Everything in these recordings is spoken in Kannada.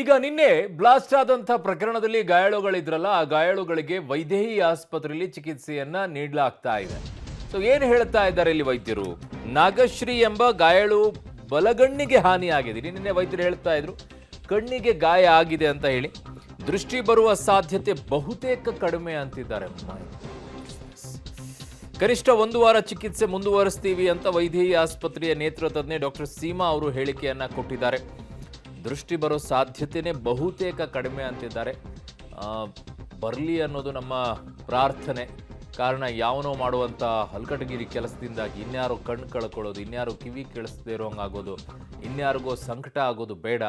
ಈಗ ನಿನ್ನೆ ಬ್ಲಾಸ್ಟ್ ಆದಂಥ ಪ್ರಕರಣದಲ್ಲಿ ಗಾಯಾಳುಗಳಿದ್ರಲ್ಲ, ಆ ಗಾಯಾಳುಗಳಿಗೆ ವೈದೇಹಿ ಆಸ್ಪತ್ರೆಯಲ್ಲಿ ಚಿಕಿತ್ಸೆಯನ್ನ ನೀಡಲಾಗ್ತಾ ಇದೆ. ಸೊ ಏನು ಹೇಳ್ತಾ ಇದ್ದಾರೆ ಇಲ್ಲಿ ವೈದ್ಯರು? ನಾಗಶ್ರೀ ಎಂಬ ಗಾಯಾಳು ಬಲಗಣ್ಣಿಗೆ ಹಾನಿಯಾಗಿದೆ ನಿನ್ನೆ ವೈದ್ಯರು ಹೇಳ್ತಾ ಇದ್ರು, ಕಣ್ಣಿಗೆ ಗಾಯ ಆಗಿದೆ ಅಂತ ಹೇಳಿ. ದೃಷ್ಟಿ ಬರುವ ಸಾಧ್ಯತೆ ಬಹುತೇಕ ಕಡಿಮೆ ಅಂತಿದ್ದಾರೆ. ಕನಿಷ್ಠ ಒಂದು ವಾರ ಚಿಕಿತ್ಸೆ ಮುಂದುವರಿಸ್ತೀವಿ ಅಂತ ವೈದೇಹಿ ಆಸ್ಪತ್ರೆಯ ನೇತ್ರ ತಜ್ಞೆ ಡಾಕ್ಟರ್ ಸೀಮಾ ಅವರು ಹೇಳಿಕೆಯನ್ನ ಕೊಟ್ಟಿದ್ದಾರೆ. ದೃಷ್ಟಿ ಬರೋ ಸಾಧ್ಯತೆನೇ ಬಹುತೇಕ ಕಡಿಮೆ ಅಂತಿದ್ದಾರೆ. ಬರಲಿ ಅನ್ನೋದು ನಮ್ಮ ಪ್ರಾರ್ಥನೆ. ಕಾರಣ ಯಾವನೋ ಮಾಡುವಂಥ ಹಲ್ಕಟಗಿರಿ ಕೆಲಸದಿಂದಾಗಿ ಇನ್ಯಾರೋ ಕಣ್ಣು ಕಳ್ಕೊಳ್ಳೋದು, ಇನ್ಯಾರೋ ಕಿವಿ ಕೇಳಿಸ್ದೇ ಇರೋಂಗಾಗೋದು, ಇನ್ಯಾರಿಗೋ ಸಂಕಟ ಆಗೋದು ಬೇಡ.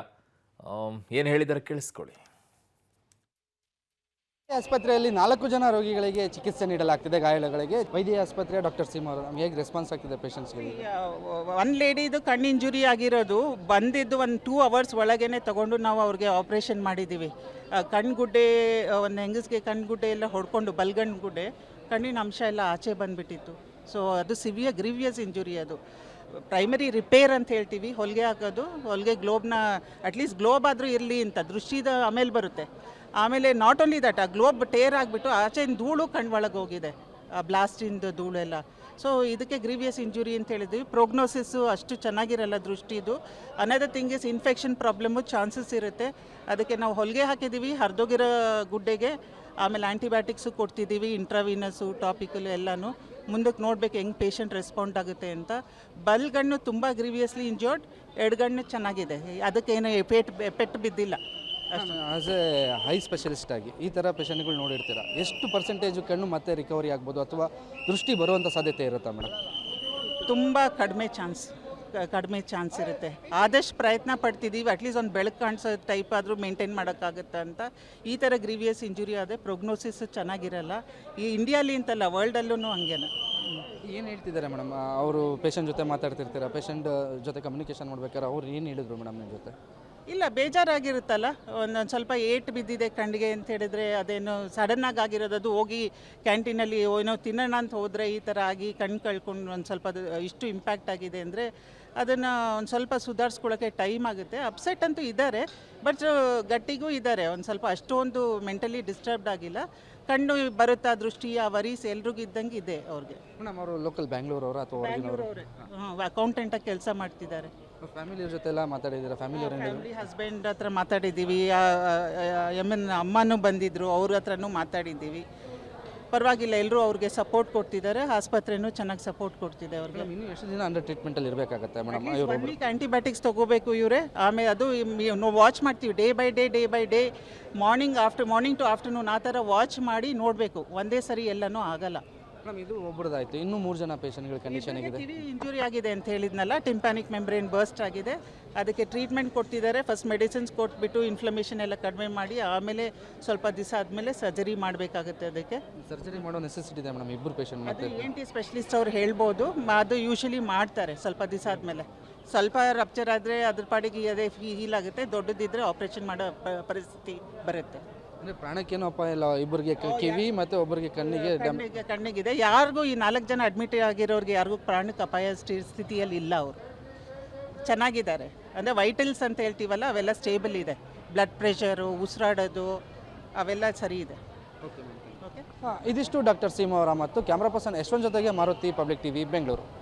ಏನು ಹೇಳಿದ್ದಾರೆ ಕೇಳಿಸ್ಕೊಳ್ಳಿ. ಆಸ್ಪತ್ರೆಯಲ್ಲಿ ನಾಲ್ಕು ಜನ ರೋಗಿಗಳಿಗೆ ಚಿಕಿತ್ಸೆ ನೀಡಲಾಗ್ತಿದೆ. ಗಾಯಾಳುಗಳಿಗೆ ವೈದ್ಯ ಆಸ್ಪತ್ರೆ ಡಾಕ್ಟರ್ ಸಿಂಹ ಹೇಗೆ ರೆಸ್ಪಾನ್ಸ್ ಆಗ್ತಿದೆ ಪೇಷಂಟ್ಸ್ಗೆ ಒನ್ ಲೇಡಿದು ಕಣ್ಣು ಇಂಜುರಿ ಆಗಿರೋದು. ಬಂದಿದ್ದು ಒಂದು ಟೂ ಅವರ್ಸ್ ಒಳಗೇನೆ ತಗೊಂಡು ನಾವು ಅವ್ರಿಗೆ ಆಪ್ರೇಷನ್ ಮಾಡಿದ್ದೀವಿ ಕಣ್ಗುಡ್ಡೆ ಒಂದು ಹೆಂಗಸ್ಗೆ ಕಣ್ಗುಡ್ಡೆ ಎಲ್ಲ ಹೊಡ್ಕೊಂಡು ಬಲ್ಗಣ್ಣು ಗುಡ್ಡೆ ಕಣ್ಣಿನ ಅಂಶ ಎಲ್ಲ ಆಚೆ ಬಂದ್ಬಿಟ್ಟಿತ್ತು. ಸೊ ಅದು ಸಿವಿಯರ್ ಗ್ರೀವಿಯಸ್ ಇಂಜುರಿ ಅದು. ಪ್ರೈಮರಿ ರಿಪೇರ್ ಅಂತ ಹೇಳ್ತೀವಿ. ಹೊಲಿಗೆ ಹಾಕೋದು, ಹೊಲಿಗೆ ಗ್ಲೋಬ್ನ ಅಟ್ಲೀಸ್ಟ್ ಗ್ಲೋಬ್ ಆದರೂ ಇರಲಿ ಅಂತ. ದೃಷ್ಟಿದ ಆಮೇಲೆ ಬರುತ್ತೆ. ಆಮೇಲೆ ನಾಟ್ ಓನ್ಲಿ ದಟ್ ಆ ಗ್ಲೋಬ್ ಟೇರ್ ಆಗಿಬಿಟ್ಟು ಆಚೆಯಿಂದ ಧೂಳು ಕಣ್ಣೊಳಗೆ ಹೋಗಿದೆ. ಬ್ಲಾಸ್ಟಿಂದ ಧೂಳೆಲ್ಲ. ಸೊ ಇದಕ್ಕೆ ಗ್ರೀವಿಯಸ್ ಇಂಜುರಿ ಅಂತ ಹೇಳಿದ್ವಿ. ಪ್ರೋಗ್ನೋಸಿಸ್ಸು ಅಷ್ಟು ಚೆನ್ನಾಗಿರಲ್ಲ ದೃಷ್ಟಿದು. Another thing is infection problem chances ಇರುತ್ತೆ. ಅದಕ್ಕೆ ನಾವು ಹೊಲಿಗೆ ಹಾಕಿದ್ದೀವಿ, ಹರಿದೋಗಿರೋ ಗುಡ್ಡೆಗೆ. ಆಮೇಲೆ ಆ್ಯಂಟಿಬಯೋಟಿಕ್ಸು ಕೊಡ್ತಿದ್ದೀವಿ ಇಂಟ್ರಾವಿನಸ್ಸು ಟಾಪಿಕಲ್ ಎಲ್ಲನೂ. ಮುಂದಕ್ಕೆ ನೋಡ್ಬೇಕು ಹೆಂಗೆ ಪೇಷಂಟ್ ರೆಸ್ಪಾಂಡ್ ಆಗುತ್ತೆ ಅಂತ. ಬಲ್ಗಣ್ಣು ತುಂಬ ಗ್ರೀವಿಯಸ್ಲಿ ಇಂಜೋರ್ಡ್ ಎಡಗಣ್ಣು ಚೆನ್ನಾಗಿದೆ. ಅದಕ್ಕೇನು ಎಪೆಟ್ ಎಫೆಕ್ಟ್ ಬಿದ್ದಿಲ್ಲ. ಆಸ್ ಎ ಹೈ ಸ್ಪೆಷಲಿಸ್ಟ್ ಆಗಿ ಈ ಥರ ಪೇಷಂಟ್ಗಳು ನೋಡಿರ್ತೀರಾ? ಎಷ್ಟು ಪರ್ಸೆಂಟೇಜು ಕಣ್ಣು ಮತ್ತೆ ರಿಕವರಿ ಆಗ್ಬೋದು ಅಥವಾ ದೃಷ್ಟಿ ಬರುವಂಥ ಸಾಧ್ಯತೆ ಇರುತ್ತಾ ಮೇಡಮ್ ತುಂಬ ಕಡಿಮೆ ಚಾನ್ಸ್ ಕಡಿಮೆ ಚಾನ್ಸ್ ಇರುತ್ತೆ. ಆದಷ್ಟು ಪ್ರಯತ್ನ ಪಡ್ತಿದ್ದೀವಿ ಅಟ್ಲೀಸ್ಟ್ ಒಂದು ಬೆಳಕು ಕಾಣಿಸೋ ಟೈಪ್ ಆದರೂ ಮೇಂಟೈನ್ ಮಾಡೋಕ್ಕಾಗುತ್ತೆ ಅಂತ. ಈ ಥರ ಗ್ರೀವಿಯಸ್ ಇಂಜುರಿ ಆದರೆ ಪ್ರೊಗ್ನೋಸಿಸ್ ಚೆನ್ನಾಗಿರಲ್ಲ. ಈ ಇಂಡಿಯಾಲಿ ಅಂತಲ್ಲ ವರ್ಲ್ಡಲ್ಲೂ ಹಂಗೇನೆ. ಏನು ಹೇಳ್ತಿದ್ದಾರೆ ಮೇಡಮ್ ಅವರು ಪೇಷಂಟ್ ಜೊತೆ ಮಾತಾಡ್ತಿರ್ತೀರಾ? ಪೇಷಂಟ್ ಜೊತೆ ಕಮ್ಯುನಿಕೇಷನ್ ಮಾಡ್ಬೇಕಾದ್ರೆ ಅವ್ರು ಏನು ಹೇಳಿದ್ರು ಮೇಡಮ್ ನಿಮ್ಮ ಜೊತೆ? ಇಲ್ಲ ಬೇಜಾರಾಗಿರುತ್ತಲ್ಲ. ಒಂದೊಂದು ಸ್ವಲ್ಪ ಏಟ್ ಬಿದ್ದಿದೆ ಕಣ್ಣಿಗೆ ಅಂತ ಹೇಳಿದ್ರೆ ಅದೇನು ಸಡನ್ನಾಗಿ ಆಗಿರೋದು ಅದು ಹೋಗಿ ಕ್ಯಾಂಟೀನಲ್ಲಿ ಏನೋ ತಿನ್ನೋಣ ಅಂತ ಹೋದರೆ ಈ ಥರ ಆಗಿ ಕಣ್ಣು ಕಳ್ಕೊಂಡು ಒಂದು ಸ್ವಲ್ಪ ಅದು ಇಷ್ಟು ಇಂಪ್ಯಾಕ್ಟ್ ಆಗಿದೆ ಅಂದರೆ ಅದನ್ನು ಒಂದು ಸ್ವಲ್ಪ ಸುಧಾರಿಸ್ಕೊಳ್ಳೋಕ್ಕೆ ಟೈಮ್ ಆಗುತ್ತೆ. ಅಪ್ಸೆಟ್ ಅಂತೂ ಇದ್ದಾರೆ ಬಟ್ ಗಟ್ಟಿಗೂ ಇದ್ದಾರೆ. ಒಂದು ಸ್ವಲ್ಪ ಅಷ್ಟೊಂದು ಮೆಂಟಲಿ ಡಿಸ್ಟರ್ಬ್ಡ್ ಆಗಿಲ್ಲ. ಕಣ್ಣು ಬರುತ್ತಾ ದೃಷ್ಟಿ ಆ ವರೀಸ್ ಎಲ್ರಿಗೂ ಇದ್ದಂಗೆ ಇದೆ ಅವ್ರಿಗೆ. ಮೇಡಮ್ ಅವರು ಲೋಕಲ್ ಬ್ಯಾಂಗ್ಳೂರವರು ಅಥವಾ ಹೊರಗಿನವರು ಅಕೌಂಟೆಂಟಾಗಿ ಕೆಲಸ ಮಾಡ್ತಿದ್ದಾರೆ. ಫ್ಯಾಮಿಲಿಯವ್ರ ಜೊತೆ ಎಲ್ಲ ಮಾತಾಡಿದ್ದೀರಾ? ಫ್ಯಾಮಿಲಿ ಹಸ್ಬೆಂಡ್ ಹತ್ರ ಮಾತಾಡಿದ್ದೀವಿ. ಎಂ ಎನ್ ಅಮ್ಮನೂ ಬಂದಿದ್ರು ಅವ್ರ ಹತ್ರನೂ ಮಾತಾಡಿದ್ದೀವಿ. ಪರವಾಗಿಲ್ಲ ಎಲ್ಲರೂ ಅವ್ರಿಗೆ ಸಪೋರ್ಟ್ ಕೊಡ್ತಿದ್ದಾರೆ. ಆಸ್ಪತ್ರೆನೂ ಚೆನ್ನಾಗಿ ಸಪೋರ್ಟ್ ಕೊಡ್ತಿದೆ ಅವ್ರಿಗೆ. ಇನ್ನೂ ಎಷ್ಟು ದಿನ ಅಂಡರ್ ಟ್ರೀಟ್ಮೆಂಟಲ್ಲಿ ಇರಬೇಕಾಗತ್ತೆ ಮೇಡಮ್? ಇವರು ವೀಕ್ ಆ್ಯಂಟಿಬಯೋಟಿಕ್ಸ್ ತೊಗೋಬೇಕು ಇವರೇ. ಆಮೇಲೆ ಅದು ವಾಚ್ ಮಾಡ್ತೀವಿ day by day day by day morning after morning to afternoon ಆ ಥರ ವಾಚ್ ಮಾಡಿ ನೋಡಬೇಕು. ಒಂದೇ ಸರಿ ಎಲ್ಲನೂ ಆಗಲ್ಲ. ಮೇಡಮ್ ಇದು ಒಬ್ಬರದಾಯ್ತು. ಇನ್ನೂ ಮೂರು ಜನ ಪೇಷಂಟ್ಗಳ ಕಂಡೀಷನ್ ಆಗಿದೆ. ಕಿವಿ ಇಂಜುರಿ ಆಗಿದೆ ಅಂತ ಹೇಳಿದ್ನಲ್ಲ ಟಿಂಪ್ಯಾನಿಕ್ ಮೆಂಬ್ರೇನ್ ಬರ್ಸ್ಟ್ ಆಗಿದೆ. ಅದಕ್ಕೆ ಟ್ರೀಟ್ಮೆಂಟ್ ಕೊಡ್ತಿದ್ದಾರೆ. ಫಸ್ಟ್ ಮೆಡಿಸಿನ್ಸ್ ಕೊಟ್ಬಿಟ್ಟು ಇನ್ಫ್ಲಮೇಷನ್ ಎಲ್ಲ ಕಡಿಮೆ ಮಾಡಿ ಆಮೇಲೆ ಸ್ವಲ್ಪ ದಿವಸ ಆದಮೇಲೆ ಸರ್ಜರಿ ಮಾಡಬೇಕಾಗುತ್ತೆ ಅದಕ್ಕೆ. ಸರ್ಜರಿ ಮಾಡೋ ನೆಸೆಸಿಟಿ ಇದೆ ಮೇಡಮ್ ಇಬ್ಬರು ಪೇಷಂಟ್ ಮತ್ತೆ ಎನ್ ಟಿ ಸ್ಪೆಷಲಿಸ್ಟ್ ಅವ್ರು ಹೇಳ್ಬೋದು ಮ- ಅದು ಯೂಶಲಿ ಮಾಡ್ತಾರೆ ಸ್ವಲ್ಪ ದಿವಸ ಆದಮೇಲೆ. ಸ್ವಲ್ಪ ರಪ್ಚರ್ ಆದರೆ ಅದ್ರ ಪಾಡಿಗೆ ಅದೇ ಹೀಲ್ ಆಗುತ್ತೆ ದೊಡ್ಡದಿದ್ದರೆ ಆಪ್ರೇಷನ್ ಮಾಡೋ ಪ- ಪರಿಸ್ಥಿತಿ ಬರುತ್ತೆ. ಅಂದರೆ ಪ್ರಾಣಕ್ಕೇನು ಅಪಾಯ ಇಲ್ಲ. ಇಬ್ಬರಿಗೆ ಕಿವಿ ಮತ್ತು ಒಬ್ಬರಿಗೆ ಕಣ್ಣಿಗೆ ಡ್ಯಾಮ್ ಕಣ್ಣಿಗೆ ಕಣ್ಣಿಗಿದೆ. ಯಾರಿಗೂ ಈ ನಾಲ್ಕು ಜನ ಅಡ್ಮಿಟ್ ಆಗಿರೋರಿಗೆ ಯಾರಿಗೂ ಪ್ರಾಣಕ್ಕೆ ಅಪಾಯ ಸ್ಥಿ- ಸ್ಥಿತಿಯಲ್ಲಿ ಇಲ್ಲ ಅವರು. ಚೆನ್ನಾಗಿದ್ದಾರೆ. ಅಂದರೆ ವೈಟಲ್ಸ್ ಅಂತ ಹೇಳ್ತೀವಲ್ಲ ಅವೆಲ್ಲ ಸ್ಟೇಬಲ್ ಇದೆ. ಬ್ಲಡ್ ಪ್ರೆಷರು ಉಸಿರಾಡೋದು ಅವೆಲ್ಲ ಸರಿ ಇದೆ. ಓಕೆ ಇದಿಷ್ಟು ಡಾಕ್ಟರ್ ಸೀಮಾ ಅವರ ಮತ್ತು ಕ್ಯಾಮ್ರಾ ಪರ್ಸನ್ ಯಶವಂತ್ ಜೊತೆಗೆ ಮಾರುತಿ ಪಬ್ಲಿಕ್ ಟಿವಿ ಬೆಂಗಳೂರು.